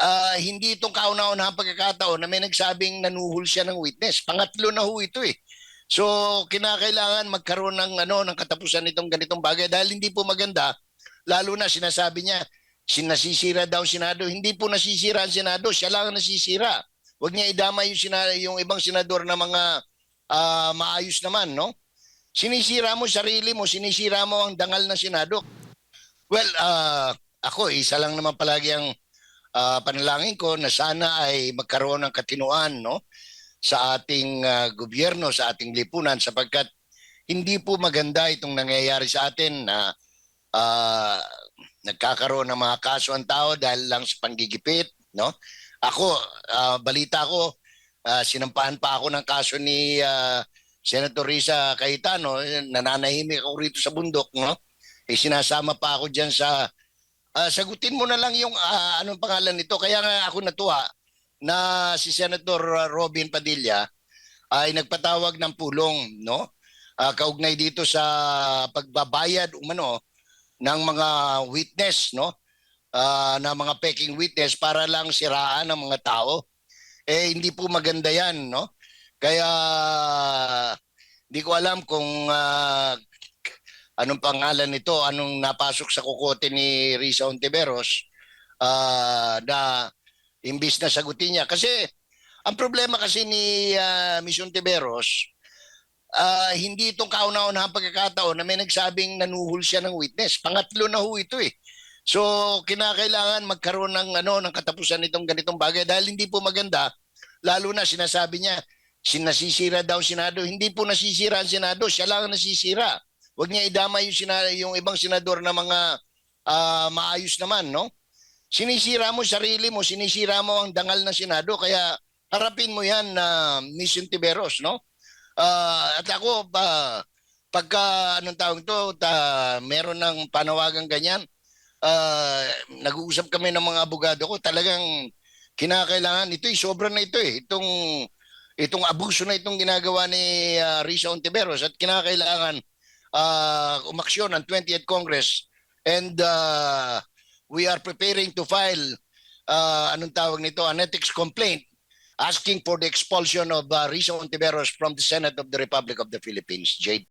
ah, hindi itong kauna-unahang pagkakataon na may nagsabing nanuhol siya ng witness. Pangatlo na ho ito eh. So, kinakailangan magkaroon ng ano ng katapusan nitong ganitong bagay dahil hindi po maganda lalo na sinasabi niya sinasisira daw Senado. Hindi po nasisira ang Senado, siya lang ang nasisira. Huwag niya idama yung, sina- yung ibang senador na mga ah, maayos naman, no? Sinisira mo sarili mo, sinisira mo ang dangal ng Senado. Well, ah, ako, isa lang naman palagi ang ah, panalangin ko na sana ay magkaroon ng katinuan, no? sa ating ah, gobyerno, sa ating lipunan sapagkat hindi po maganda itong nangyayari sa atin na ah, nagkakaroon ng mga kaso ang tao dahil lang sa panggigipit, no? Ako, ah, balita ko, ah, sinampahan pa ako ng kaso ni ah, Senator Risa Cayetano, eh, nananahimik ako rito sa bundok, no? Eh, sinasama pa ako diyan sa ah, sagutin mo na lang yung ah, anong pangalan nito. Kaya nga ako natuwa na si Senator uh, Robin Padilla ay nagpatawag ng pulong no? Ah, kaugnay dito sa pagbabayad umano ng mga witness no? Ah, na mga peking witness para lang siraan ng mga tao. Eh hindi po maganda yan no? Kaya hindi ko alam kung ah, anong pangalan nito anong napasok sa kukote ni Risa Ontiveros ah, na imbis na sagutin niya. Kasi ang problema kasi ni uh, Miss Ontiveros, ah, hindi itong kauna-unahang pagkakataon na may nagsabing nanuhol siya ng witness. Pangatlo na ho ito eh. So, kinakailangan magkaroon ng ano ng katapusan nitong ganitong bagay dahil hindi po maganda lalo na sinasabi niya sinasisira daw Senado. Hindi po nasisira ang Senado, siya lang ang nasisira. Huwag niya idama yung, sina- yung ibang senador na mga ah, maayos naman, no? sinisira mo sarili mo, sinisira mo ang dangal ng Senado, kaya harapin mo yan na Miss Tiberos, no? Ah, at ako, pa, pagka, anong tawag to, ta, meron ng panawagang ganyan, ah, nag-uusap kami ng mga abogado ko, talagang kinakailangan, ito eh, sobra na ito eh, itong, itong abuso na itong ginagawa ni ah, Risa Ontiveros at kinakailangan ah, umaksyon ang 20th Congress and ah, we are preparing to file uh, anong tawag nito, an ethics complaint asking for the expulsion of uh, Risa Ontiveros from the Senate of the Republic of the Philippines. Jade.